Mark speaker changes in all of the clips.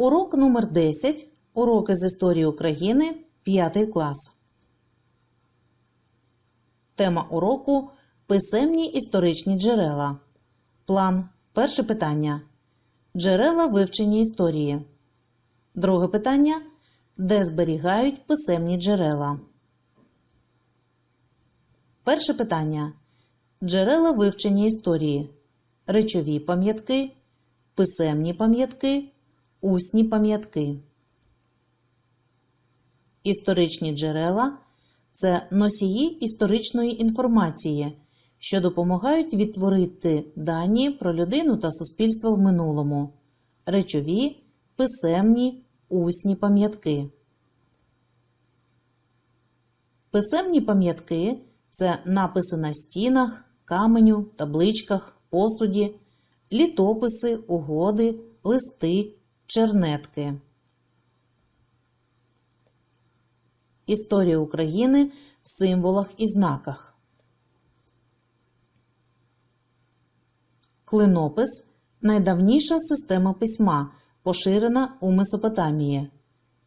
Speaker 1: Урок номер 10. Уроки з історії України. 5 клас. Тема уроку Писемні історичні джерела. План. Перше питання. Джерела вивчення історії. Друге питання. Де зберігають писемні джерела? Перше питання. Джерела вивчення історії. Речові пам'ятки, писемні пам'ятки, усні пам'ятки. Історичні джерела це носії історичної інформації, що допомагають відтворити дані про людину та суспільство в минулому. Речові, писемні, усні пам'ятки. Писемні пам'ятки це написи на стінах, каменю, табличках, посуді, літописи, угоди, листи, чернетки. Історія України в символах і знаках. Клинопис найдавніша система письма, поширена у Месопотамії.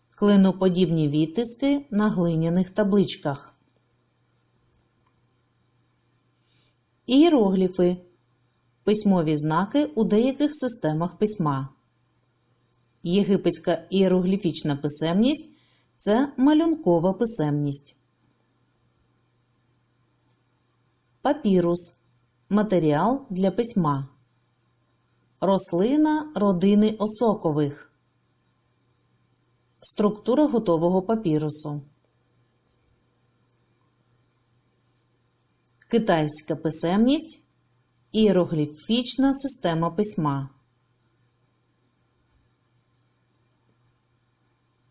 Speaker 1: Клиноподібні відтиски на глиняних табличках. Ієрогліфи письмові знаки у деяких системах письма. Єгипетська ієрогліфічна писемність це малюнкова писемність. Папірус матеріал для письма. Рослина родини осокових. Структура готового папірусу. Китайська писемність. Іерогліфічна система письма.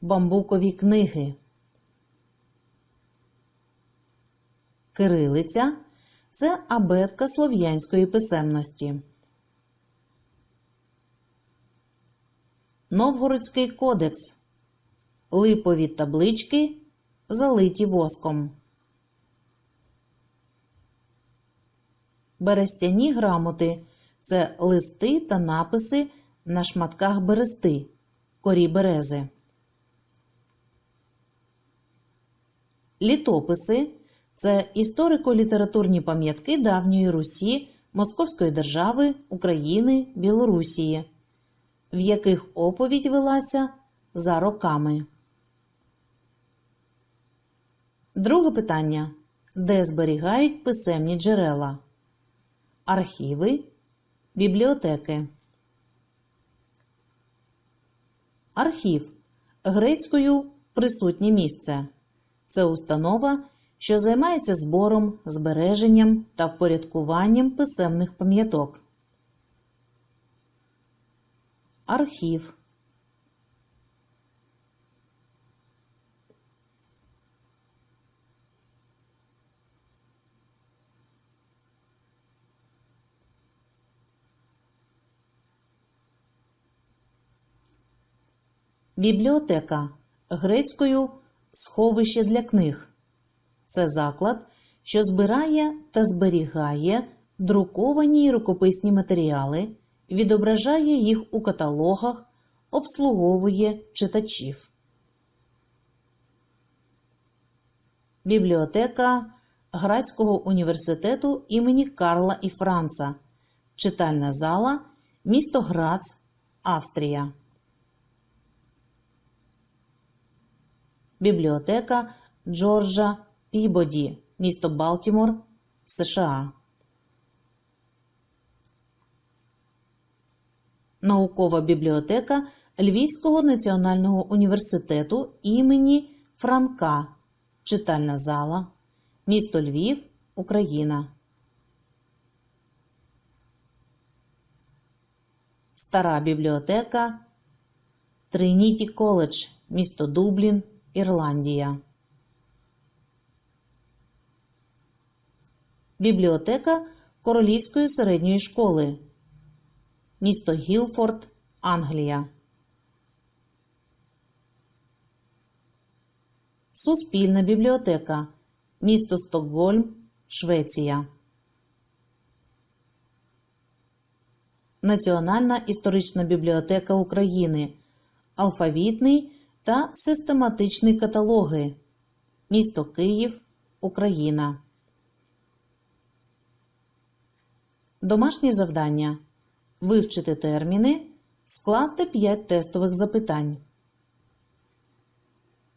Speaker 1: Бамбукові книги. Кирилиця це абетка слов'янської писемності. Новгородський кодекс. Липові таблички, залиті воском. Берестяні грамоти це листи та написи на шматках берести, корі берези. Літописи це історико-літературні пам'ятки давньої Русі, Московської держави, України, Білорусії, в яких оповідь велася за роками. Друге питання. Де зберігають писемні джерела? Архіви, бібліотеки. Архів грецькою присутнє місце. Це установа, що займається збором, збереженням та впорядкуванням писемних пам'яток. Архів Бібліотека грецькою сховище для книг. Це заклад, що збирає та зберігає друковані й рукописні матеріали, відображає їх у каталогах, обслуговує читачів. Бібліотека Грацького університету імені Карла і Франца. Читальна зала, місто Грац, Австрія. Бібліотека Джорджа Пібоді, місто Балтімор, США. Наукова бібліотека Львівського національного університету імені Франка. Читальна зала, місто Львів, Україна. Стара бібліотека Триніті Коледж, місто Дублін, Ірландія. Бібліотека Королівської середньої школи. Місто Гілфорд, Англія. Суспільна бібліотека. Місто Стокгольм, Швеція. Національна історична бібліотека України. алфавітний та систематичні каталоги. Місто Київ, Україна. Домашнє завдання. Вивчити терміни. Скласти 5 тестових запитань.